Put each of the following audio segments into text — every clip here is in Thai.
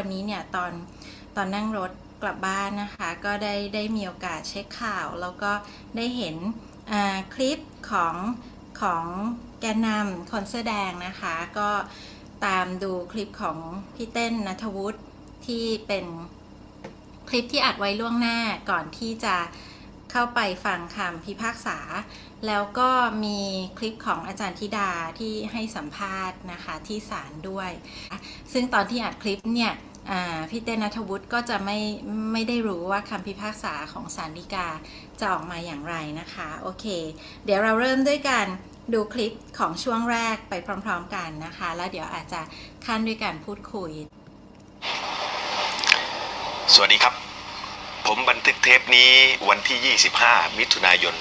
วันนี้เนี่ยตอนตอนนั่งรถกลับบ้านนะคะ ก็ได้ได้มีโอกาสเช็คข่าว แล้วก็ได้เห็นคลิปของของแกนนำคนเสื้อแดงนะคะ ก็ตามดูคลิปของพี่เต้นนัทวุฒิที่เป็นคลิปที่อัดไว้ล่วงหน้าก่อนที่จะ เข้าไปฟังคำพิพากษา แล้วก็มีคลิปของอาจารย์ธิดาที่ให้สัมภาษณ์นะคะที่ศาลด้วย ซึ่งตอนที่อัดคลิปเนี่ยพี่เต้นนัทวุฒิก็จะไม่ไม่ได้รู้ว่าคำพิพากษาของศาลฎีกาจะออกมาอย่างไรนะคะ โอเค เดี๋ยวเราเริ่มด้วยการดูคลิปของช่วงแรกไปพร้อมๆกันนะคะ แล้วเดี๋ยวอาจจะขั้นด้วยการพูดคุย สวัสดีครับ ผมบันทึกเทปนี้วันที่ 25 มิถุนายน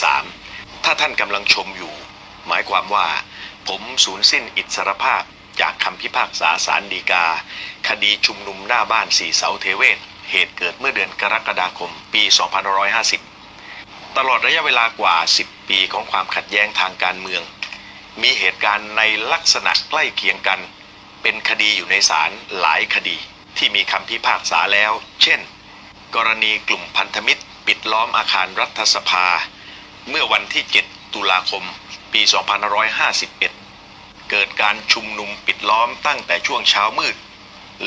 2563 ถ้าท่านกำลังชมอยู่ หมายความว่า ผมสูญสิ้นอิสรภาพจากคำพิพากษาสารดีกา คดีชุมนุมหน้าบ้านสีเสาเทเวศ เหตุเกิดเมื่อเดือนกรกฎาคม ปี 2550 ตลอดระยะเวลากว่า 10 ปีของความขัดแย้งทางการเมือง มีเหตุการณ์ในลักษณะใกล้เคียงกัน เป็นคดีอยู่ในศาลหลายคดีที่มีคำพิพากษาแล้ว เช่น กรณีกลุ่มพันธมิตร ปิดล้อมอาคารรัฐสภา เมื่อวันที่ 7 ตุลาคม ปี 2551 เกิดการชุมนุมปิดล้อมตั้งแต่ช่วงเช้ามืด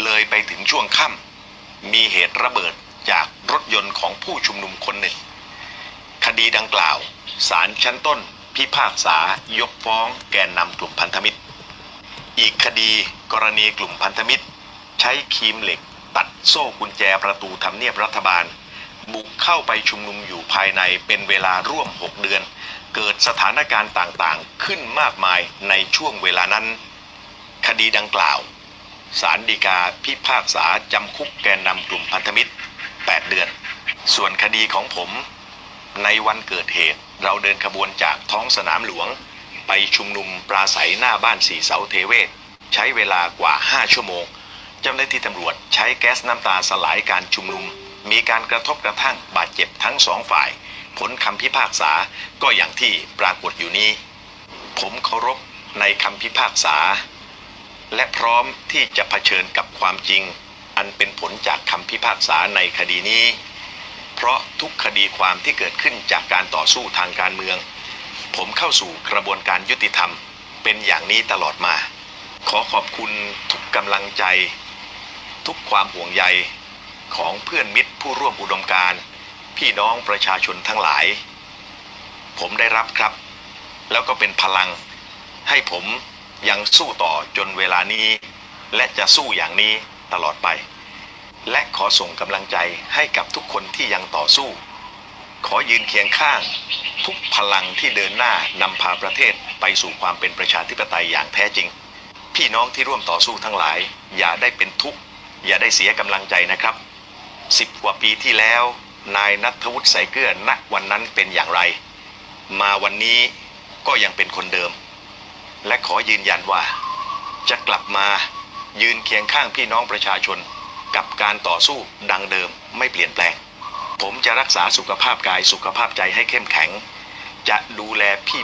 เลยไปถึงช่วงค่ำมีเหตุระเบิดจากรถยนต์ของผู้ชุมนุมคนหนึ่ง คดีดังกล่าวศาลชั้นต้น พิพากษายกฟ้องแกนนำกลุ่มพันธมิตร อีกคดีกรณีกลุ่มพันธมิตร ใช้ครีมเหล็ก ตัดโซ่กุญแจประตูทำเนียบรัฐบาล บุกเข้าไปชุมนุมอยู่ภายในเป็นเวลาร่วม 6 เดือน เกิดสถานการณ์ต่างๆ ขึ้นมากมายในช่วงเวลานั้น คดีดังกล่าวศาลฎีกาพิพากษาจำคุกแกนนำกลุ่มพันธมิตร 8 เดือน ส่วนคดีของผม ในวันเกิดเหตุเราเดินขบวนจากท้องสนามหลวง ไปชุมนุมปราศัยหน้าบ้านสีเสาเทเวศ ใช้เวลากว่า 5 ชั่วโมง เจ้าหน้าที่ตำรวจใช้แก๊สน้ำตาสลายการชุมนุม มีการกระทบกระทั่งบาดเจ็บทั้งสองฝ่าย ผลคำพิพากษาก็อย่างที่ปรากฏอยู่นี้ ผมเคารพในคำพิพากษา และพร้อมที่จะเผชิญกับความจริง อันเป็นผลจากคำพิพากษาในคดีนี้ เพราะทุกคดีความที่เกิดขึ้นจากการต่อสู้ทางการเมือง ผมเข้าสู่กระบวนการยุติธรรม เป็นอย่างนี้ตลอดมา ขอขอบคุณทุกกำลังใจ ทุกความห่วงใยของเพื่อนมิตรผู้ร่วมอุดมการพี่น้องประชาชนทั้งหลาย ผมได้รับครับ แล้วก็เป็นพลังให้ผมยังสู้ต่อจนเวลานี้ และจะสู้อย่างนี้ตลอดไป และขอส่งกำลังใจให้กับทุกคนที่ยังต่อสู้ ขอยืนเคียงข้าง ทุกพลังที่เดินหน้านำพาประเทศไปสู่ความเป็นประชาธิปไตยอย่างแท้จริง พี่น้องที่ร่วมต่อสู้ทั้งหลาย อย่าได้เป็นทุกข์ อย่าได้เสียกำลังใจนะครับสิบกว่าปีที่แล้ว นายนัทวุฒิใสายเกลือณวันนั้นเป็นอย่างไร มาวันนี้ก็ยังเป็นคนเดิม และขอยืนยันว่า จะกลับมายืนเคียงข้างพี่น้องประชาชน กับการต่อสู้ดังเดิมไม่เปลี่ยนแปลง ผมจะรักษาสุขภาพกายสุขภาพใจให้เข้มแข็ง จะดูแล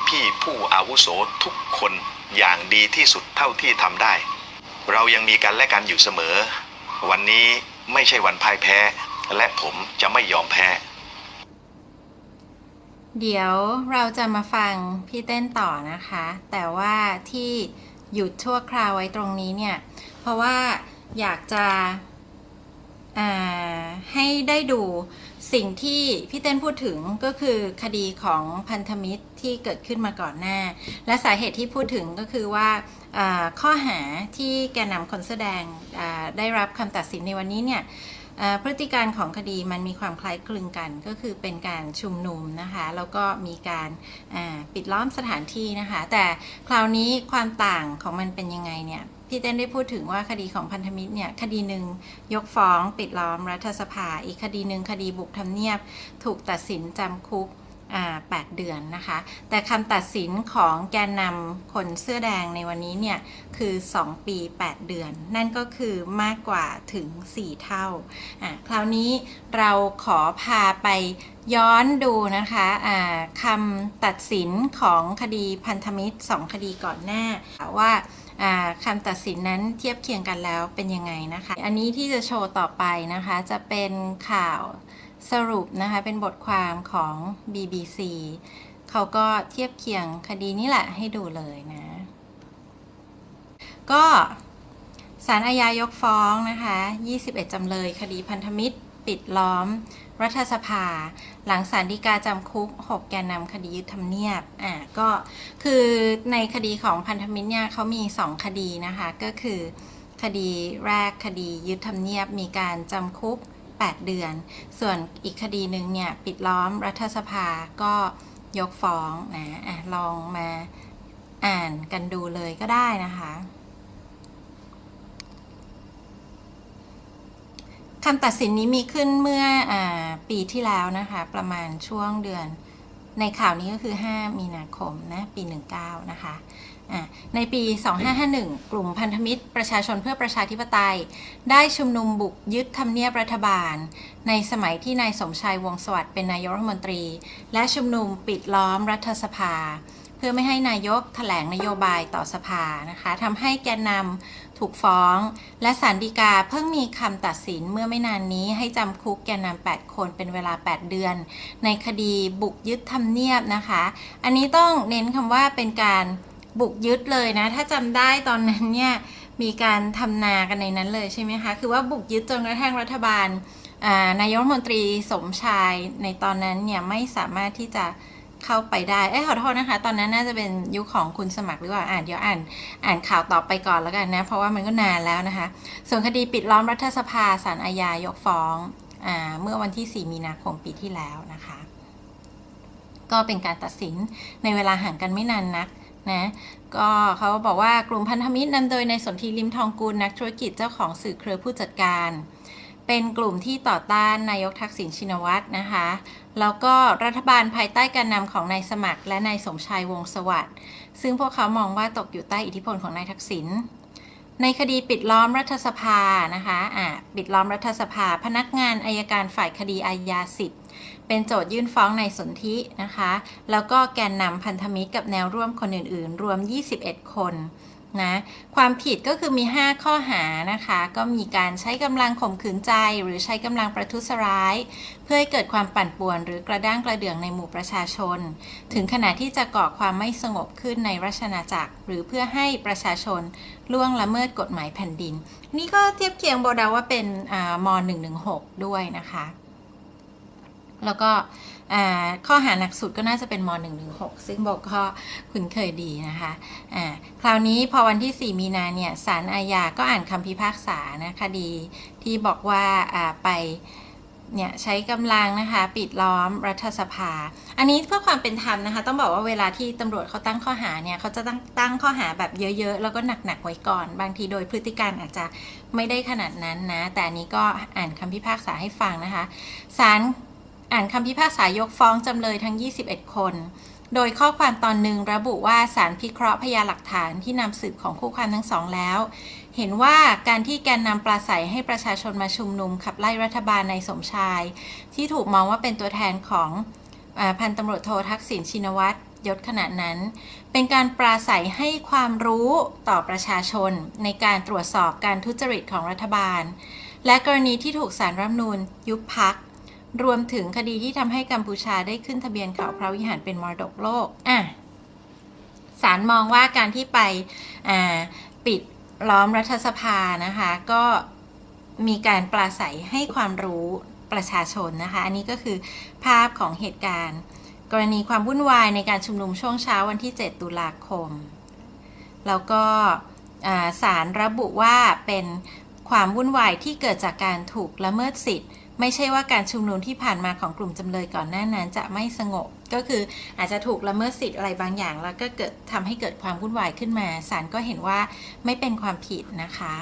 พี่ๆผู้อาวุโสทุกคนอย่างดีที่สุดเท่าที่ทำได้ เรายังมีกันและกันอยู่เสมอ วันนี้ไม่ใช่วันพ่ายแพ้ และผมจะไม่ยอมแพ้ เดี๋ยวเราจะมาฟังพี่เต้นต่อนะคะ แต่ว่าที่หยุดชั่วคราวไว้ตรงนี้เนี่ย เพราะว่าอยากจะให้ได้ดูสิ่งที่พี่เต้นพูดถึงก็คือคดีของพันธมิตรที่เกิดขึ้นมาก่อนหน้า และสาเหตุที่พูดถึงก็คือว่า ข้อหาที่แกนนำคนแสดงได้รับคำตัดสินในวันนี้เนี่ยพฤติการของคดีมันมีความคล้ายคลึงกันก็คือเป็นการชุมนุมนะคะแล้วก็มีการปิดล้อมสถานที่นะคะ แต่คราวนี้ความต่างของมันเป็นยังไงเนี่ยพี่เต้นได้พูดถึงว่าคดีของพันธมิตรเนี่ยคดีหนึ่งยกฟ้อง ปิดล้อมรัฐสภา อีกคดีหนึ่งคดีบุกทำเนียบ ถูกตัดสินจำคุก 8 เดือนนะคะ แต่คำตัดสินของแกนนำคนเสื้อแดงในวันนี้เนี่ย คือ 2 ปี 8 เดือน นั่นก็คือมากกว่าถึง 4 เท่าอะคราวนี้เราขอพาไปย้อนดูนะคะอ่าคำตัดสินของคดีพันธมิตร 2 คดีก่อนหน้าว่าคำตัดสินนั้นเทียบเคียงกันแล้วเป็นยังไงนะคะ อันนี้ที่จะโชว์ต่อไปนะคะ จะเป็นข่าว สรุปนะคะเป็นบทความของ BBC เขาก็เทียบเคียงคดีนี้แหละให้ดูเลยนะ ก็ศาลอาญายกฟ้องนะคะ 21 จำเลยคดีพันธมิตรปิดล้อม รัฐสภา หลังศาลฎีกาจำคุก 6 แกนนำคดียึดทำเนียบ อ่า ก็คือในคดีของพันธมิตรเนี่ยเขามี 2 คดีนะคะ ก็คือคดีแรกคดียึดทำเนียบมีการจำคุก 8 เดือน ส่วนอีกคดีหนึ่งเนี่ย ปิดล้อมรัฐสภาก็ยกฟ้องนะอะลองมาอ่านกันดูเลยก็ได้นะคะคำตัดสินนี้มีขึ้นเมื่ออปีที่แล้วนะคะ ประมาณช่วงเดือนในข่าวนี้ก็คือ 5 มีนาคมนะ ปี 19 นะคะ ในปี 2551 กลุ่มพันธมิตรประชาชนเพื่อประชาธิปไตย ได้ชุมนุมบุกยึดทำเนียบรัฐบาล ในสมัยที่นายสมชายวงศ์สวัสดิ์เป็นนายกรัฐมนตรี และชุมนุมปิดล้อมรัฐสภา เพื่อไม่ให้นายกแถลงนโยบายต่อสภานะคะทำให้แกนนำถูกฟ้อง และศาลฎีกาเพิ่งมีคำตัดสินเมื่อไม่นานนี้ให้จำคุกแกนนำ8 คนเป็นเวลา 8 เดือน ในคดีบุกยึดทำเนียบนะคะ อันนี้ต้องเน้นคำว่าเป็นการ บุกยึดเลยนะ ถ้าจำได้ตอนนั้นเนี่ยมีการทำนากันในนั้นเลยใช่ไหมคะ คือว่าบุกยึดจนกระทั่งรัฐบาลนายกรัฐมนตรีสมชายในตอนนั้นเนี่ยไม่สามารถที่จะเข้าไปได้ เอ้ขอโทษนะคะ ตอนนั้นน่าจะเป็นยุคของคุณสมัครหรือว่าอ่านเดี๋ยวอ่าน อ่านข่าวต่อไปก่อนแล้วกันนะ เพราะว่ามันก็นานแล้วนะคะ ส่วนคดีปิดล้อมรัฐสภาศาลอาญายกฟ้องอาเมื่อวันที่ 4 มีนาคมปีที่แล้วนะคะ ก็เป็นการตัดสินในเวลาห่างกันไม่นานนัก นะก็เขาบอกว่ากลุ่มพันธมิตรนำโดยในสนธิลิมทองกุลนักธุรกิจเจ้าของสื่อเครือผู้จัดการ เป็นกลุ่มที่ต่อต้านนายกทักษิณชินวัตรนะคะ แล้วก็รัฐบาลภายใต้การนำของนายสมัครและนายสมชายวงสวัสดิ์ซึ่งพวกเขามองว่าตกอยู่ใต้อิทธิพลของนายทักษิณในคดีปิดล้อมรัฐสภานะคะอ่าปิดล้อมรัฐสภา พนักงานอายการฝ่ายคดีอาญาสิบ เป็นโจทยื่นฟ้องในสนธินะคะ แล้วก็แกนนำพันธมิตรกับแนวร่วมคนอื่น ๆ รวม 21 คนนะความผิดก็คือมี 5 ข้อหานะคะ ก็มีการใช้กำลังข่มขืนใจ หรือใช้กำลังประทุษร้าย เพื่อให้เกิดความปั่นป่วน หรือกระด้างกระเดื่องในหมู่ประชาชน ถึงขณะที่จะก่อความไม่สงบขึ้นในราชอาณาจักร หรือเพื่อให้ประชาชนล่วงละเมิดกฎหมายแผ่นดิน นี่ก็เทียบเคียงโบดาว่าเป็นอาม116 ด้วยนะคะ แล้วก็ข้อหาหนักสุดก็น่าจะเป็นม 116 ซึ่งบอกก็คุ้นเคยดีนะคะอ่าคราวนี้พอวันที่ 4 มีนาเนี่ยศาลอาญาก็อ่านคำพิพากษานะคดีที่บอกว่าอ่าไปเนี่ยใช้กำลังนะคะปิดล้อมรัฐสภา อันนี้เพื่อความเป็นธรรมนะคะ ต้องบอกว่าเวลาที่ตำรวจเขาตั้งข้อหาเนี่ยเขาจะตั้งตั้งข้อหาแบบเยอะๆ แล้วก็หนักๆไว้ก่อน บางทีโดยพฤติการอาจจะไม่ได้ขนาดนั้นนะ แต่อันนี้ก็อ่านคำพิพากษาให้ฟังนะคะศาล อ่านคำพิพากษายกฟ้องจำเลยทั้ง 21 คน โดยข้อความตอนหนึ่งระบุว่าสารพิเคราะห์พยานหลักฐานที่นำสืบของคู่ความทั้งสองแล้ว เห็นว่าการที่แกนนำปราศัยให้ประชาชนมาชุมนุมขับไล่รัฐบาลในสมชาย ที่ถูกมองว่าเป็นตัวแทนของอพันตำรวจโททักษิณชินวัตรยศขณะนั้น เป็นการปราศัยให้ความรู้ต่อประชาชน ในการตรวจสอบการทุจริตของรัฐบาล และกรณีที่ถูกสารรัฐมนูญยุบพัก รวมถึงคดีที่ทำให้กัมพูชาได้ขึ้นทะเบียนเขาพระวิหารเป็นมรดกโลกอะศาลมองว่าการที่ไปอ่าปิดล้อมรัฐสภานะคะ ก็มีการปราศัยให้ความรู้ประชาชนนะคะ อันนี้ก็คือภาพของเหตุการณ์ กรณีความวุ่นวายในการชุมนุมช่วงเช้าวันที่ 7 ตุลาคม แล้วก็อ่าศาลระบุว่าเป็นความวุ่นวายที่เกิดจากการถูกละเมิดสิทธิ์ ไม่ใช่ว่าการชุมนุมที่ผ่านมาของกลุ่มจำเลยก่อนหน้านั้นจะไม่สงบ ก็คืออาจจะถูกละเมิดสิทธิ์อะไรบางอย่าง แล้วก็เกิดทำให้เกิดความวุ่นวายขึ้นมาศาลก็เห็นว่าไม่เป็นความผิดนะคะ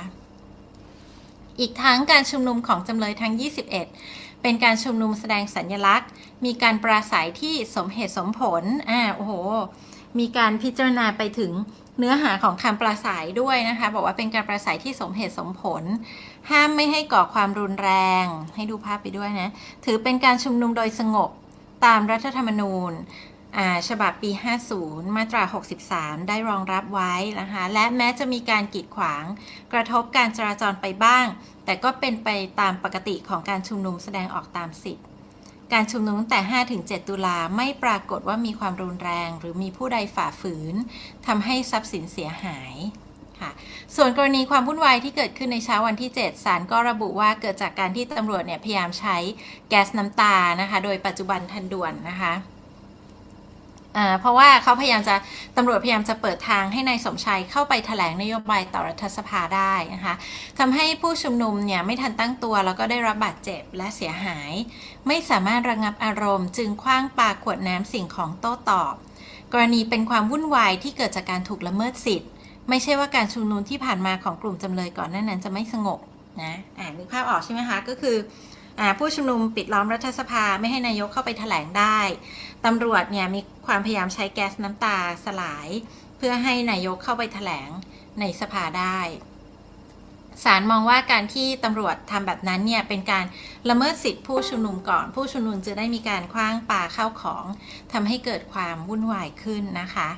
อีกทั้งการชุมนุมของจำเลยทั้ง 21 เป็นการชุมนุมแสดงสัญญลักษณ์ มีการปราศัยที่สมเหตุสมผลอ่าโอ้โหมีการพิจารณาไปถึง เนื้อหาของคำปราศัยด้วยนะคะ บอกว่าเป็นการปราศัยที่สมเหตุสมผล ห้ามไม่ให้ก่อความรุนแรง ให้ดูภาพไปด้วยนะ ถือเป็นการชุมนุมโดยสงบตามรัฐธรรมนูญฉบับปี 50 มาตรา 63 ได้รองรับไว้นะคะ และแม้จะมีการกีดขวาง กระทบการจราจรไปบ้าง แต่ก็เป็นไปตามปกติของการชุมนุมแสดงออกตามสิทธิ การชุมนุมตั้งแต่ 5-7 ตุลาไม่ปรากฏว่ามีความรุนแรง หรือมีผู้ใดฝ่าฝืนทำให้ทรัพย์สินเสียหายค่ะส่วนกรณีความวุ่นวายที่เกิดขึ้นในเช้าวันที่ 7 ศาลก็ระบุว่าเกิดจากการที่ตำรวจเนี่ยพยายามใช้แก๊สน้ำตานะคะ โดยปัจจุบันทันด่วนนะคะ เพราะว่าเขาพยายามจะตำรวจพยายามจะเปิดทางให้ในายสมชัยเข้าไปแถลงนโยบายต่อรัฐสภาได้นะคะทำให้ผู้ชุมนุมเนี่ยไม่ทันตั้งตัวแล้วก็ได้รับบาดเจ็บและเสียหาย ไม่สามารถระงับอารมณ์ จึงคว้างปาขวดน้ำสิ่งของโต้ตอบ กรณีเป็นความวุ่นวายที่เกิดจากการถูกละเมิดสิทธิ์ ไม่ใช่ว่าการชุมนุมที่ผ่านมาของกลุ่มจำเลยก่อนหน้านั้นจะไม่สงบนะอ่านึกภาพออกใช่ไหมคะก็คือ ผู้ชุมนุมปิดล้อมรัฐสภาไม่ให้นายกเข้าไปแถลงได้ตำรวจเนี่ยมีความพยายามใช้แก๊สน้ำตาสลาย เพื่อให้นายกเข้าไปแถลงในสภาได้ศาลมองว่าการที่ตำรวจทำแบบนั้นเนี่ยเป็นการละเมิดสิทธิผู้ชุมนุมก่อน ผู้ชุมนุมจะได้มีการคว้างปาเข้าของทำให้เกิดความวุ่นวายขึ้นนะคะ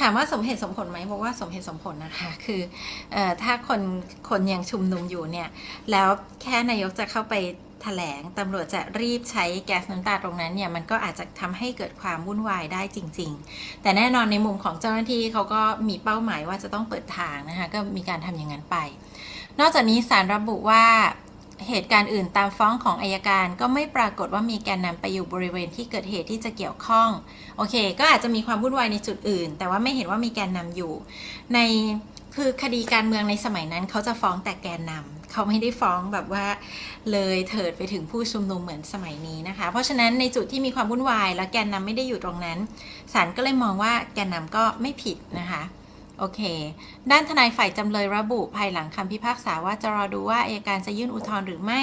ถามว่าสมเหตุสมผลไหมบอกว่าสมเหตุสมผลนะคะ คือออถ้าคนคนยังชุมนุมอยู่เนี่ย แล้วแค่นายกจะเข้าไปแถลงตำรวจจะรีบใช้แก๊สน้ำตาตรงนั้นเนี่ยมันก็อาจจะทำให้เกิดความวุ่นวายได้จริง ๆ แต่แน่นอนในมุมของเจ้าหน้าที่เขาก็มีเป้าหมายว่าจะต้องเปิดทางนะคะ ก็มีการทำอย่างนั้นไป นอกจากนี้ศาลระบุว่า เหตุการณ์อื่นตามฟ้องของอายการก็ไม่ปรากฏว่ามีแกนนำไปอยู่บริเวณที่เกิดเหตุที่จะเกี่ยวข้อง โอเค ก็อาจจะมีความวุ่นวายในจุดอื่น แต่ว่าไม่เห็นว่ามีแกนนำอยู่ ในคือคดีการเมืองในสมัยนั้นเขาจะฟ้องแต่แกนนำเขาไม่ได้ฟ้องแบบว่าเลยเถิดไปถึงผู้ชุมนุมเหมือนสมัยนี้นะคะ เพราะฉะนั้นในจุดที่มีความวุ่นวายแล้วแกนนำไม่ได้อยู่ตรงนั้นศาลก็เลยมองว่าแกนนำก็ไม่ผิดนะคะ โอเค ด้านทนายฝ่ายจำเลยระบุภายหลังคำพิพากษาว่าจะรอดูว่าอายการจะยื่นอุทธรณ์หรือไม่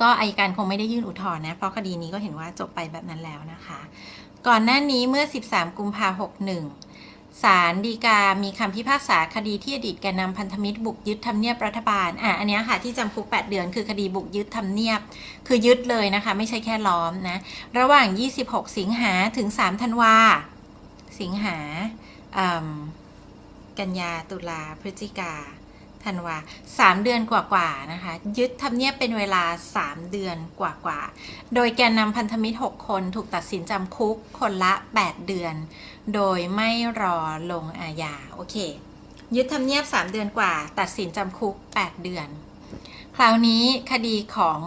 ก็อายการคงไม่ได้ยื่นอุทธรณ์นะ เพราะคดีนี้ก็เห็นว่าจบไปแบบนั้นแล้วนะคะ ก่อนหน้านี้เมื่อ 13 กุมภาพันธ์61ศาลฎีกา มีคำพิพากษาคดีที่อดีตแกนนำพันธมิตรบุกยึดทำเนียบรัฐบาล อะ อันนี้ค่ะที่จำคุก 8 เดือนคือคดีบุกยึดทำเนียบ คือยึดเลยนะคะ ไม่ใช่แค่ล้อมนะ ระหว่าง 26 สิงหาถึง 3 ธันวา สิงหา กันยาตุลาพฤศจิกาธันวาสามเดือนกว่าๆนะคะ ยึดทำเนียบเป็นเวลา 3 เดือนกว่าๆ โดยแกนนำพันธมิตร 6 คนถูกตัดสินจำคุกคนละ 8 เดือน โดยไม่รอลงอาญาโอเค ยึดทำเนียบ 3 เดือนกว่า ตัดสินจำคุก 8 เดือน คราวนี้คดีของ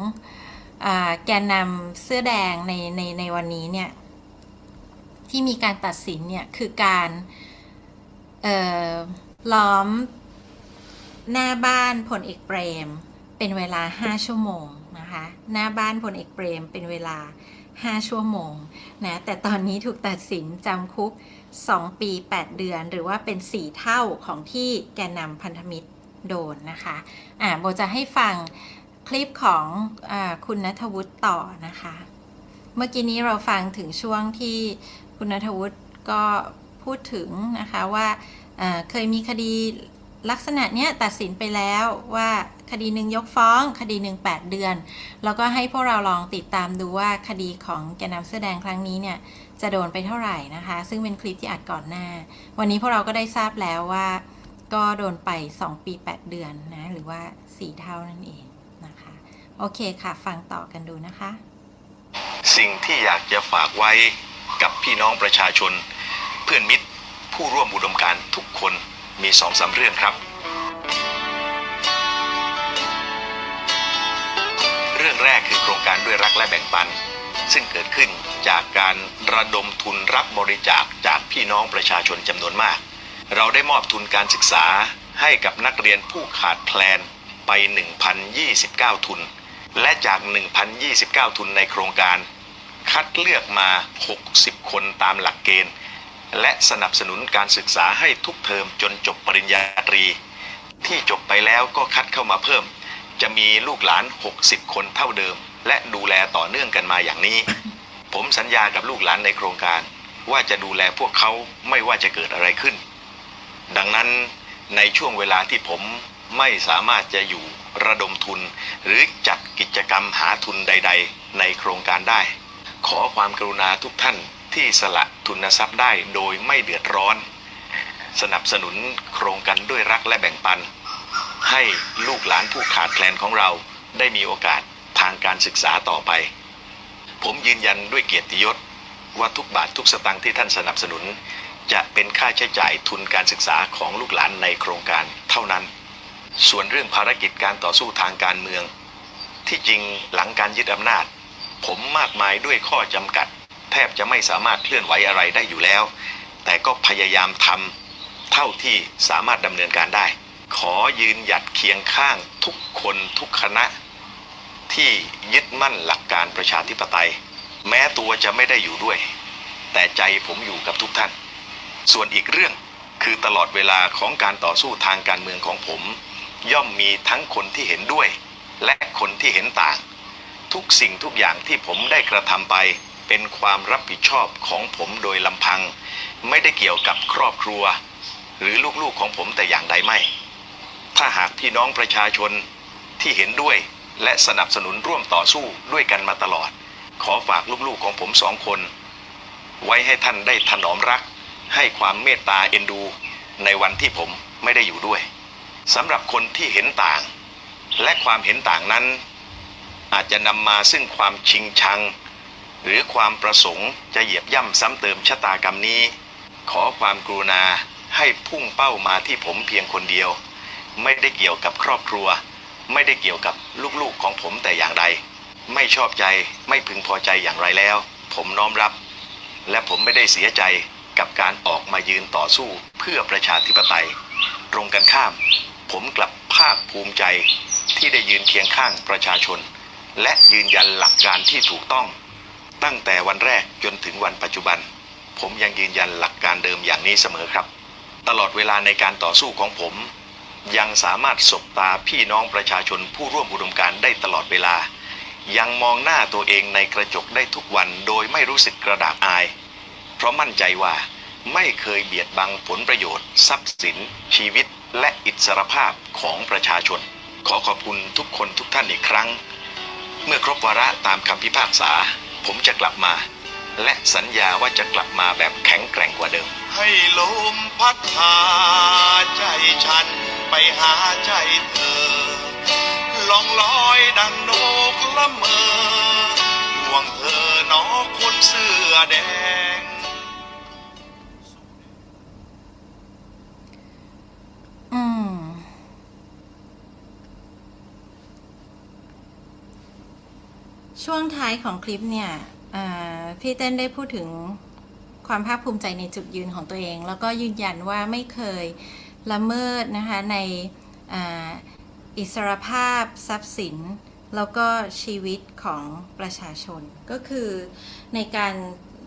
อแกนนำเสื้อแดงในในในวันนี้เนี่ยที่มีการตัดสินเนี่ยคือการ ล้อมหน้าบ้านพลเอกเปรม เป็นเวลา 5 ชั่วโมงนะคะ หน้าบ้านพลเอกเปรมเป็นเวลา 5 ชั่วโมงนะแต่ตอนนี้ถูกตัดสินจำคุก 2 ปี 8 เดือน หรือว่าเป็น 4 เท่าของที่แกนนำพันธมิตรโดนนะคะอ่าโบจะให้ฟังคลิปของอคุณนัทวุฒิต่อนะคะ เมื่อกี้นี้เราฟังถึงช่วงที่คุณนัทวุฒิก็ พูดถึงนะคะว่าเคยมีคดีลักษณะเนี้ยตัดสินไปแล้วว่าคดีหนึ่งยกฟ้อง คดีหนึ่ง8เดือน แล้วก็ให้พวกเราลองติดตามดูว่าคดีของแกนนำเสื้อแดงครั้งนี้เนี่ยจะโดนไปเท่าไหร่นะคะ ซึ่งเป็นคลิปที่อัดก่อนหน้า วันนี้พวกเราก็ได้ทราบแล้วว่า ก็โดนไป 2 ปี 8 เดือนนะ หรือว่า 4 เท่านั่นเองนะคะ โอเคค่ะฟังต่อกันดูนะคะ สิ่งที่อยากจะฝากไว้กับพี่น้องประชาชน พื่อนมิตร ผู้ร่วมอุดมการทุกคนมีสองสามเรื่องครับ เรื่องแรกคือโครงการด้วยรักและแบ่งปัน ซึ่งเกิดขึ้นจากการระดมทุนรับบริจาคจากพี่น้องประชาชนจำนวนมาก เราได้มอบทุนการศึกษาให้กับนักเรียนผู้ขาดแคลนไป 1,029 ทุน และจาก 1,029 ทุนในโครงการ คัดเลือกมา 60 คนตามหลักเกณฑ์ และสนับสนุนการศึกษาให้ทุกเทอมจนจบปริญญาตรี ที่จบไปแล้วก็คัดเข้ามาเพิ่ม จะมีลูกหลาน 60 คนเท่าเดิม และดูแลต่อเนื่องกันมาอย่างนี้ ผมสัญญากับลูกหลานในโครงการ ว่าจะดูแลพวกเขาไม่ว่าจะเกิดอะไรขึ้น ดังนั้นในช่วงเวลาที่ผมไม่สามารถจะอยู่ระดมทุน หรือจัดกิจกรรมหาทุนใด ๆ ในโครงการได้ ขอความกรุณาทุกท่าน ที่สละทุนทรัพย์ได้โดยไม่เดือดร้อน สนับสนุนโครงกันด้วยรักและแบ่งปัน ให้ลูกหลานผู้ขาดแคลนของเราได้มีโอกาสทางการศึกษาต่อไป ผมยืนยันด้วยเกียรติยศว่าทุกบาททุกสตางค์ที่ท่านสนับสนุน จะเป็นค่าใช้จ่ายทุนการศึกษาของลูกหลานในโครงการเท่านั้น ส่วนเรื่องภารกิจการต่อสู้ทางการเมือง ที่จริงหลังการยึดอำนาจ ผมมากมายด้วยข้อจำกัด แทบจะไม่สามารถเคลื่อนไหวอะไรได้อยู่แล้ว แต่ก็พยายามทำเท่าที่สามารถดำเนินการได้ ขอยืนหยัดเคียงข้างทุกคนทุกคณะ ที่ยึดมั่นหลักการประชาธิปไตย แม้ตัวจะไม่ได้อยู่ด้วย แต่ใจผมอยู่กับทุกท่าน ส่วนอีกเรื่องคือตลอดเวลาของการต่อสู้ทางการเมืองของผม ย่อมมีทั้งคนที่เห็นด้วย และคนที่เห็นต่าง ทุกสิ่งทุกอย่างที่ผมได้กระทำไป เป็นความรับผิดชอบของผมโดยลำพัง ไม่ได้เกี่ยวกับครอบครัว หรือลูกๆของผมแต่อย่างใดไม่ ถ้าหากพี่น้องประชาชนที่เห็นด้วยและสนับสนุนร่วมต่อสู้ด้วยกันมาตลอด ขอฝากลูกๆของผมสองคน ไว้ให้ท่านได้ถนอมรัก ให้ความเมตตาเอ็นดู ในวันที่ผมไม่ได้อยู่ด้วยสำหรับคนที่เห็นต่าง และความเห็นต่างนั้น อาจจะนำมาซึ่งความชิงชัง หรือความประสงค์จะเหยียบย่ำซ้ำเติมชะตากรรมนี้ ขอความกรุณาให้พุ่งเป้ามาที่ผมเพียงคนเดียว ไม่ได้เกี่ยวกับครอบครัว ไม่ได้เกี่ยวกับลูกๆของผมแต่อย่างใด ไม่ชอบใจไม่พึงพอใจอย่างไรแล้ว ผมน้อมรับ และผมไม่ได้เสียใจกับการออกมายืนต่อสู้เพื่อประชาธิปไตย ตรงกันข้าม ผมกลับภาคภูมิใจที่ได้ยืนเคียงข้างประชาชน และยืนยันหลักการที่ถูกต้อง ตั้งแต่วันแรกจนถึงวันปัจจุบัน ผมยังยืนยันหลักการเดิมอย่างนี้เสมอครับ ตลอดเวลาในการต่อสู้ของผม ยังสามารถสบตาพี่น้องประชาชนผู้ร่วมอุดมการได้ตลอดเวลา ยังมองหน้าตัวเองในกระจกได้ทุกวันโดยไม่รู้สึกกระดากอาย เพราะมั่นใจว่าไม่เคยเบียดบังผลประโยชน์ ทรัพย์สิน ชีวิต และอิสรภาพของประชาชน ขอขอบคุณทุกคนทุกท่านอีกครั้ง เมื่อครบวาระตามคำพิพากษา ผมจะกลับมา และสัญญาว่าจะกลับมาแบบแข็งแกร่งกว่าเดิม ให้ลมพัดพาใจฉันไปหาใจเธอลองลอยดังนกละเมอห่วงเธอนอคนเสื้อแดง ช่วงท้ายของคลิปเนี่ยพี่เต้นได้พูดถึงความภาคภูมิใจในจุดยืนของตัวเอง แล้วก็ยืนยันว่าไม่เคยละเมิดนะคะในอิสรภาพทรัพย์สิน แล้วก็ชีวิตของประชาชน ก็คือในการ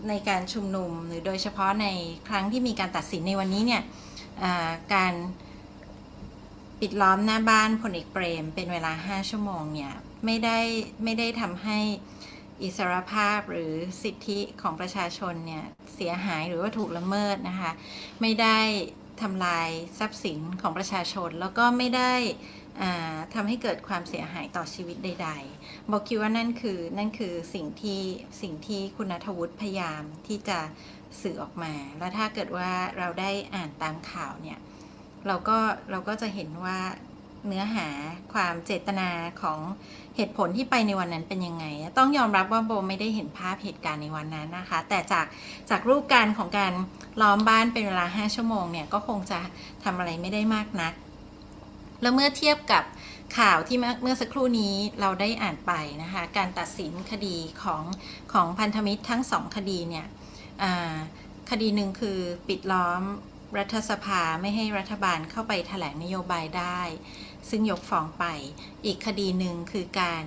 ในการชุมนุมหรือโดยเฉพาะในครั้งที่มีการตัดสินในวันนี้เนี่ยการปิดล้อมหน้าบ้านพลเอกเปรมเป็นเวลา 5 ชั่วโมงเนี่ย ไม่ได้ไม่ได้ทำให้อิสรภาพหรือสิทธิของประชาชนเนี่ยเสียหายหรือว่าถูกละเมิดนะคะ ไม่ได้ทำลายทรัพย์สินของประชาชน แล้วก็ไม่ได้อ่าทำให้เกิดความเสียหายต่อชีวิตใด ๆ บอกคิดว่านั่นคือนั่นคือสิ่งที่สิ่งที่คุณนัทวุฒิพยายามที่จะสื่อออกมา แล้วถ้าเกิดว่าเราได้อ่านตามข่าวเนี่ยเราก็เราก็จะเห็นว่า เนื้อหาความเจตนาของเหตุผลที่ไปในวันนั้นเป็นยังไง ต้องยอมรับว่าโบไม่ได้เห็นภาพเหตุการณ์ในวันนั้นนะคะ แต่จากจากรูปการของการล้อมบ้านเป็นเวลา 5 ชั่วโมงเนี่ยก็คงจะทำอะไรไม่ได้มากนัก แล้วเมื่อเทียบกับข่าวที่เมื่อสักครู่นี้เราได้อ่านไปนะคะ การตัดสินคดีของของพันธมิตรทั้งสองคดีเนี่ยคดีหนึ่งคือปิดล้อมรัฐสภาไม่ให้รัฐบาลเข้าไปแถลงนโยบายได้ ซึ่งยกฟ้องไป อีกคดีหนึ่งคือการ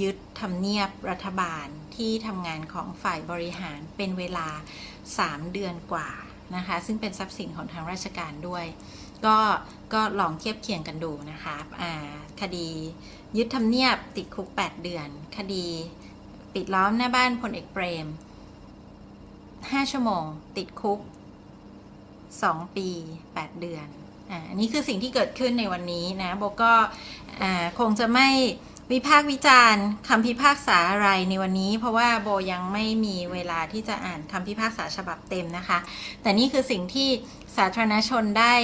ยึดทำเนียบรัฐบาลที่ทำงานของฝ่ายบริหารเป็นเวลา 3 เดือนกว่านะคะ ซึ่งเป็นทรัพย์สินของทางราชการด้วย ก็ก็ลองเทียบเคียงกันดูนะคะคดียึดทำเนียบติดคุก 8 เดือน คดีปิดล้อมหน้าบ้านพลเอกเปรม 5 ชั่วโมง ติดคุก 2 ปี 8 เดือน อันนี้คือสิ่งที่เกิดขึ้นในวันนี้นะโบก็คงจะไม่วิพากษ์วิจารณ์คำพิพากษาอะไรในวันนี้ เพราะว่าโบยังไม่มีเวลาที่จะอ่านคำพิพากษาฉบับเต็มนะคะ แต่นี่คือสิ่งที่สาธารณชนได้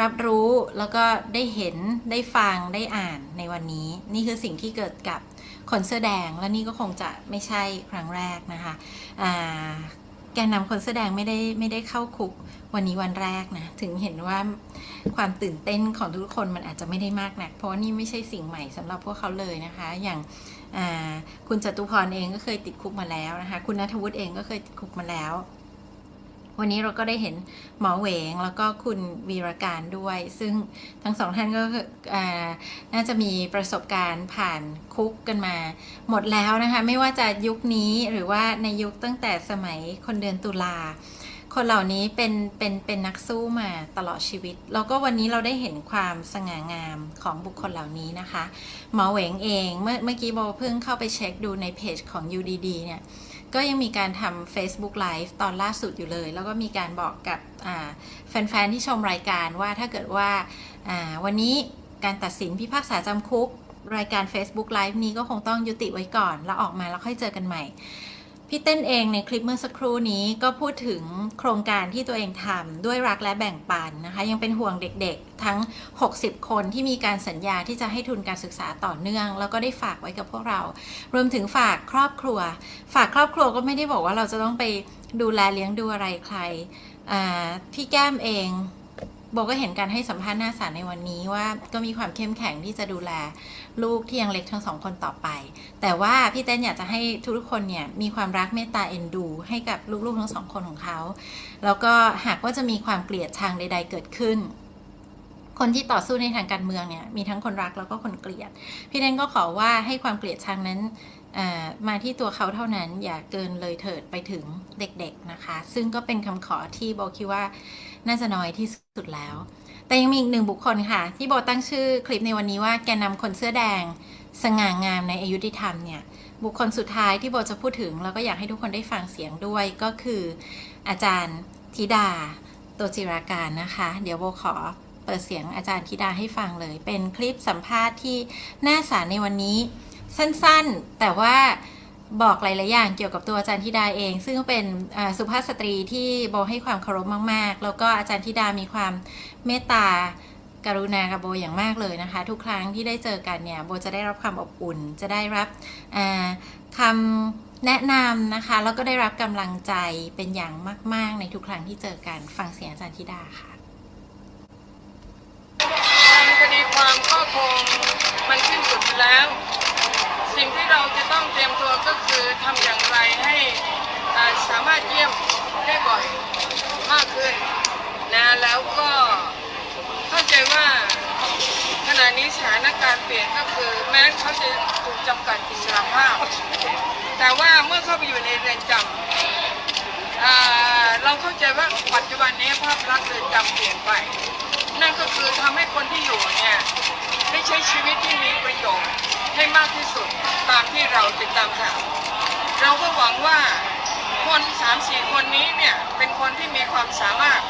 รับรู้แล้วก็ได้เห็นได้ฟังได้อ่านในวันนี้ นี่คือสิ่งที่เกิดกับคนเสื้อแดงและนี่ก็คงจะไม่ใช่ครั้งแรกนะคะ แกนนำคนแสดงไม่ได้ไม่ได้เข้าคุกวันนี้วันแรกนะ ถึงเห็นว่าความตื่นเต้นของทุกคนมันอาจจะไม่ได้มากนัก เพราะนี่ไม่ใช่สิ่งใหม่สำหรับพวกเขาเลยนะคะ อย่างคุณจตุพรเองก็เคยติดคุกมาแล้วนะคะ คุณนัทวุฒิเองก็เคยติดคุกมาแล้ว วันนี้เราก็ได้เห็นหมอเหวงแล้วก็คุณวีรการด้วย ซึ่งทั้งสองท่านก็คือน่าจะมีประสบการณ์ผ่านคุกกันมา หมดแล้วนะคะ ไม่ว่าจะยุคนี้หรือว่าในยุคตั้งแต่สมัยคนเดือนตุลาคนเหล่านี้เป็นเป็นเป็นนักสู้มาตลอดชีวิต แล้วก็วันนี้เราได้เห็นความสง่างามของบุคคลเหล่านี้นะคะ หมอเหวงเองเมื่อเมื่อกี้โบเพิ่งเข้าไปเช็คดูในเพจของ UDD เนี่ย ก็ยังมีการทำ Facebook Live ตอนล่าสุดอยู่เลย แล้วก็มีการบอกกับแฟน ๆ ที่ชมรายการว่าถ้าเกิดว่าอ่าวันนี้การตัดสินพิพากษาจำคุก รายการ Facebook Live นี้ก็คงต้องยุติไว้ก่อน แล้วออกมาแล้วค่อยเจอกันใหม่ พี่เต้นเองในคลิปเมื่อสักครู่นี้ก็พูดถึงโครงการที่ตัวเองทำด้วยรักและแบ่งปันนะคะ ยังเป็นห่วงเด็กๆ ทั้ง 60 คนที่มีการสัญญาที่จะให้ทุนการศึกษาต่อเนื่อง แล้วก็ได้ฝากไว้กับพวกเรา รวมถึงฝากครอบครัว ฝากครอบครัวก็ไม่ได้บอกว่าเราจะต้องไปดูแลเลี้ยงดูอะไรใครพี่แก้มเอง โบก็เห็นการให้สัมภาษณ์หน้าศาลในวันนี้ว่าก็มีความเข้มแข็งที่จะดูแลลูกที่ยังเล็กทั้งสองคนต่อไป แต่ว่าพี่เต้นอยากจะให้ทุกๆคนเนี่ยมีความรักเมตตาเอ็นดู ให้กับลูกๆทั้งสองคนของเขา แล้วก็หากว่าจะมีความเกลียดชังใด ๆ เกิดขึ้น คนที่ต่อสู้ในทางการเมืองเนี่ยมีทั้งคนรักแล้วก็คนเกลียด พี่เต้นก็ขอว่าให้ความเกลียดชังนั้น มาที่ตัวเขาเท่านั้นอย่าเกินเลยเถิดไปถึงเด็กๆนะคะ ซึ่งก็เป็นคำขอที่โบคิดว่าน่าจะน้อยที่สุดแล้ว แต่ยังมีอีกหนึ่งบุคคลค่ะ ที่โบตั้งชื่อคลิปในวันนี้ว่าแกนนำคนเสื้อแดง สง่างามในอายุติธรรมเนี่ย บุคคลสุดท้ายที่โบจะพูดถึง แล้วก็อยากให้ทุกคนได้ฟังเสียงด้วยก็คืออาจารย์ธิดาโตจิราการนะคะ เดี๋ยวโบขอเปิดเสียงอาจารย์ธิดาให้ฟังเลย เป็นคลิปสัมภาษณ์ที่หน้าศาลในวันนี้ สั้นๆ แต่ว่าบอกหลาย ๆ อย่างเกี่ยวกับตัวอาจารย์ธิดาเอง ซึ่งก็เป็นสุภาพสตรีที่โบให้ความเคารพมาก ๆ แล้วก็อาจารย์ธิดามีความเมตตากรุณากับโบอย่างมากเลยนะคะ ทุกครั้งที่ได้เจอกันเนี่ยโบจะได้รับความอบอุ่น จะได้รับอ่าคำแนะนำนะคะ แล้วก็ได้รับกำลังใจเป็นอย่างมาก ๆ ในทุกครั้งที่เจอกันฟังเสียงอาจารย์ธิดาค่ะคดีความก็คงมันสิ้นสุดแล้ว สิ่งที่เราจะต้องเตรียมตัวก็คือทำอย่างไรให้าสามารถเยี่ยมได้บ่อยมากขึ้นนะแล้วก็เข้าใจว่าขณะนี้สถานการณ์เปลี่ยนก็คือ แม้เขาจะถูกจำกัดอิสรภาพ แต่ว่าเมื่อเข้าไปอยู่ในเรือนจำเราเข้าใจว่าปัจจุบันนี้ภาพลักษณ์เรือนจำเปลี่ยนไป นั่นก็คือทำให้คนที่อยู่เนี่ยได้ใช้ชีวิตที่มีประโยชน์ให้มากที่สุดตามที่เราติดตามข่าวเราก็หวังว่าคนสามสี่คนนี้เนี่ยเป็นคนที่มีความสามารถ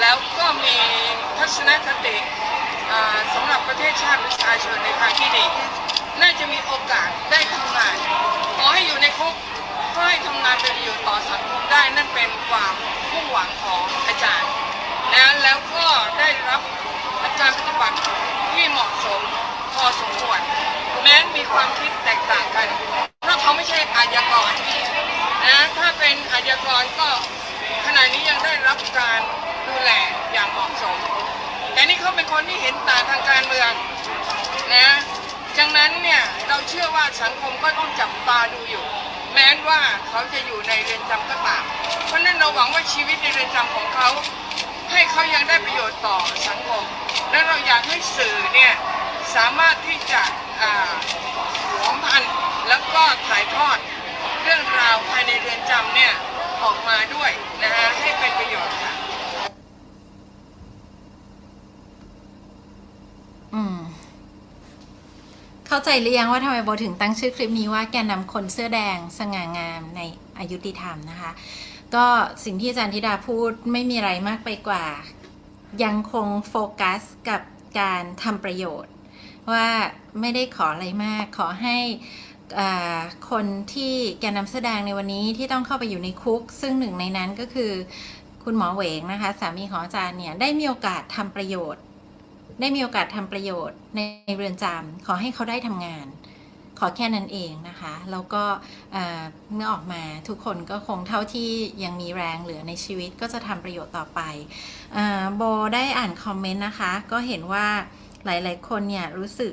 แล้วก็มีทัศนคติอ่าสำหรับประเทศชาติประชาชนในทางที่ดีน่าจะมีโอกาสได้ทำงานขอให้อยู่ในคุกก็ให้ทำงานเป็นประโยชน์ต่อสังคมได้นั่นเป็นความมุ่งหวังของอาจารย์ นะแล้วก็ได้รับอาการปฏิบัติที่เหมาะสมพอสมควรแม้มีความคิดแตกต่างกัน เพราะเขาไม่ใช่อาญากรนะถ้าเป็นอาญากรก็ขณะนี้ยังได้รับการดูแลอย่างเหมาะสม แต่นี่เขาเป็นคนที่เห็นต่างทางการเมืองนะดังนั้นเนี่ยเราเชื่อว่าสังคมก็ต้องจับตาดูอยู่ แม้ว่าเขาจะอยู่ในเรือนจำก็ตามเพราะนั้นเราหวังว่าชีวิตในเรือนจำของเขา ให้เขายังได้ประโยชน์ต่อสังคม และเราอยากให้สื่อเนี่ยสามารถที่จะอ่าสัมพันธ์แล้วก็ถ่ายทอดเรื่องราวภายในเรือนจำเนี่ยออกมาด้วยนะฮะให้เป็นประโยชน์ค่ะอืมเข้าใจหรือยังว่าทำไมโบถึงตั้งชื่อคลิปนี้ว่าแกนนำคนเสื้อแดงสง่างามในอายุติธรรมนะคะ ก็สิ่งที่อาจารย์ธิดาพูดไม่มีอะไรมากไปกว่า ยังคงโฟกัสกับการทำประโยชน์ ว่าไม่ได้ขออะไรมากขอให้คนที่แกนนำแสดงในวันนี้ที่ต้องเข้าไปอยู่ในคุก ซึ่งหนึ่งในนั้นก็คือคุณหมอเหวงนะคะ สามีของอาจารย์เนี่ย ได้มีโอกาสทำประโยชน์ ได้มีโอกาสทำประโยชน์ในเรือนจำขอให้เขาได้ทำงาน ขอแค่นั้นเองนะคะ แล้วก็เมื่อออกมาทุกคนก็คงเท่าที่ยังมีแรงเหลือในชีวิตก็จะทำประโยชน์ต่อไปอโบได้อ่านคอมเมนต์นะคะ ก็เห็นว่าหลาย ๆ คนเนี่ยรู้สึก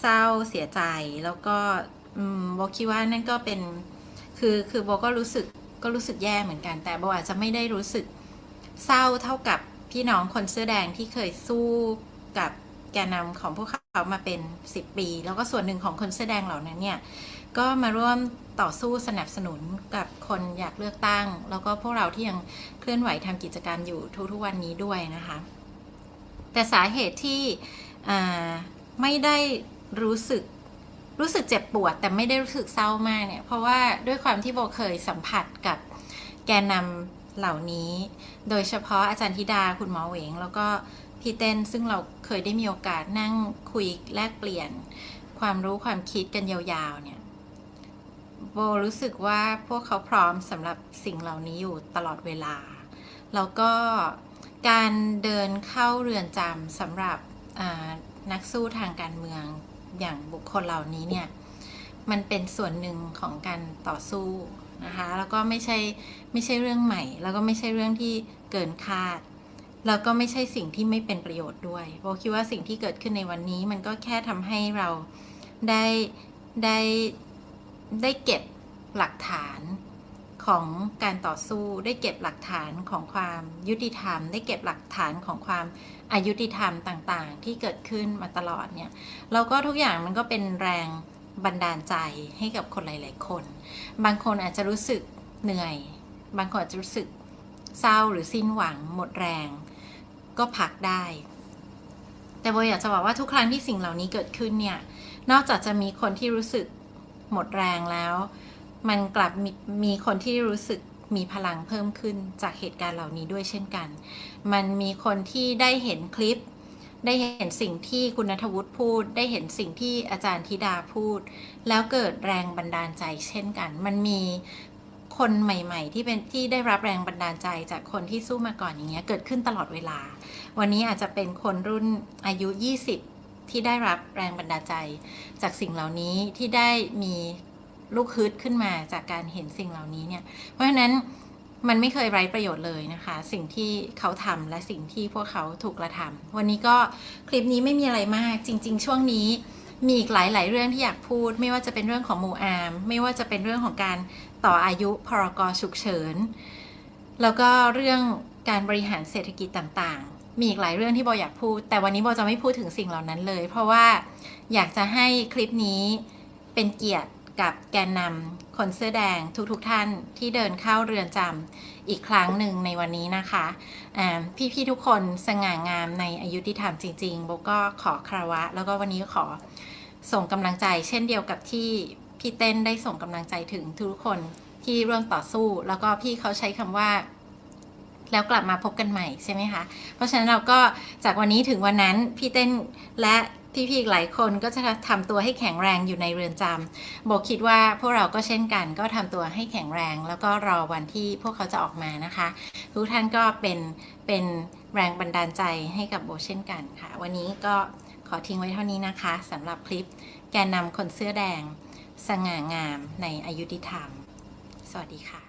เศร้าเสียใจแล้วก็โบคิดว่านั่นก็เป็นคือคือโบก็รู้สึกก็รู้สึกแย่เหมือนกัน แต่โบอาจจะไม่ได้รู้สึกเศร้าเท่ากับพี่น้องคนเสื้อแดงที่เคยสู้กับ แกนนำของพวกเขามาเป็น 10 ปี แล้วก็ส่วนหนึ่งของคนเสื้อแดงเหล่านั้นเนี่ยก็มาร่วมต่อสู้สนับสนุนกับคนอยากเลือกตั้ง แล้วก็พวกเราที่ยังเคลื่อนไหวทำกิจการมอยู่ทุกๆวันนี้ด้วยนะคะ แต่สาเหตุที่ไม่ได้รู้สึกรู้สึกเจ็บปวด แต่ไม่ได้รู้สึกเศร้ามากเนี่ย เพราะว่าด้วยความที่โบเคยสัมผัสกับแกนนำเหล่านี้ โดยเฉพาะอาจารย์ธิดาคุณหมอเหวง แล้วก็ พี่เต้นซึ่งเราเคยได้มีโอกาสนั่งคุยแลกเปลี่ยน ความรู้ความคิดกันยาวๆเนี่ยโบรู้สึกว่าพวกเขาพร้อมสำหรับสิ่งเหล่านี้อยู่ตลอดเวลา แล้วก็การเดินเข้าเรือนจำสำหรับนักสู้ทางการเมืองอย่างบุคคลเหล่านี้เนี่ยมันเป็นส่วนหนึ่งของการต่อสู้นะคะแล้วก็ไม่ใช่ไม่ใช่เรื่องใหม่ แล้วก็ไม่ใช่เรื่องที่เกินคาด แล้วก็ไม่ใช่สิ่งที่ไม่เป็นประโยชน์ด้วยโบคิดว่าสิ่งที่เกิดขึ้นในวันนี้มันก็แค่ทำให้เราได้ได้ได้เก็บหลักฐานของการต่อสู้ได้เก็บหลักฐานของความยุติธรรม ได้เก็บหลักฐานของความอายุติธรรมต่างๆ ที่เกิดขึ้นมาตลอดเนี่ยแล้วก็ทุกอย่างมันก็เป็นแรงบันดาลใจให้กับคนหลาย ๆ คน บางคนอาจจะรู้สึกเหนื่อย บางคนอาจจะรู้สึกเศร้าหรือสิ้นหวังหมดแรง ก็พักได้ แต่โบอยากจะบอกว่าทุกครั้งที่สิ่งเหล่านี้เกิดขึ้นเนี่ย นอกจากจะมีคนที่รู้สึกหมดแรงแล้ว มันกลับมีมีคนที่รู้สึกมีพลังเพิ่มขึ้นจากเหตุการณ์เหล่านี้ด้วยเช่นกัน มันมีคนที่ได้เห็นคลิป ได้เห็นสิ่งที่คุณนัทวุฒิพูด ได้เห็นสิ่งที่อาจารย์ธิดาพูด แล้วเกิดแรงบันดาลใจเช่นกัน มันมี คนใหม่ ๆ ที่เป็นที่ได้รับแรงบันดาลใจจากคนที่สู้มาก่อนอย่างเงี้ยเกิดขึ้นตลอดเวลา วันนี้อาจจะเป็นคนรุ่นอายุ 20 ที่ได้รับแรงบันดาลใจ จากสิ่งเหล่านี้ที่ได้มีลูกฮึดขึ้นมาจากการเห็นสิ่งเหล่านี้เนี่ย เพราะฉะนั้นมันไม่เคยไร้ประโยชน์เลยนะคะ สิ่งที่เขาทำและสิ่งที่พวกเขาถูกกระทำวันนี้ก็คลิปนี้ไม่มีอะไรมาก จริง ๆ ช่วงนี้มีอีกหลาย ๆ เรื่องที่อยากพูด ไม่ว่าจะเป็นเรื่องของมูอาม ไม่ว่าจะเป็นเรื่องของการ ต่ออายุพรกฉุกเฉิน แล้วก็เรื่องการบริหารเศรษฐกิจต่างๆ มีอีกหลายเรื่องที่โบอยากพูด แต่วันนี้โบจะไม่พูดถึงสิ่งเหล่านั้นเลย เพราะว่าอยากจะให้คลิปนี้เป็นเกียรติกับแกนนำคนเสื้อแดงทุกๆทท่านที่เดินเข้าเรือนจำอีกครั้งหนึ่งในวันนี้นะคะพี่ๆทุกคนสง่างามในอายุที่ทำจริงๆโบก็ขอคารวะ แล้วก็วันนี้ขอส่งกำลังใจเช่นเดียวกับที่ พี่เต้นได้ส่งกำลังใจถึงทุกคนที่ร่วมต่อสู้ แล้วก็พี่เขาใช้คำว่า แล้วกลับมาพบกันใหม่ใช่ไหมคะ เพราะฉะนั้นเราก็จากวันนี้ถึงวันนั้นพี่เต้นและพี่ๆอีกหลายคนก็จะทำตัวให้แข็งแรงอยู่ในเรือนจำโบคิดว่าพวกเราก็เช่นกัน ก็ทำตัวให้แข็งแรง แล้วก็รอวันที่พวกเขาจะออกมานะคะ ทุกท่านก็เป็นเป็นแรงบันดาลใจให้กับโบเช่นกันค่ะ วันนี้ก็ขอทิ้งไว้เท่านี้นะคะสำหรับคลิปแกนนำคนเสื้อแดง สง่างามในอายุติธรรม สวัสดีค่ะ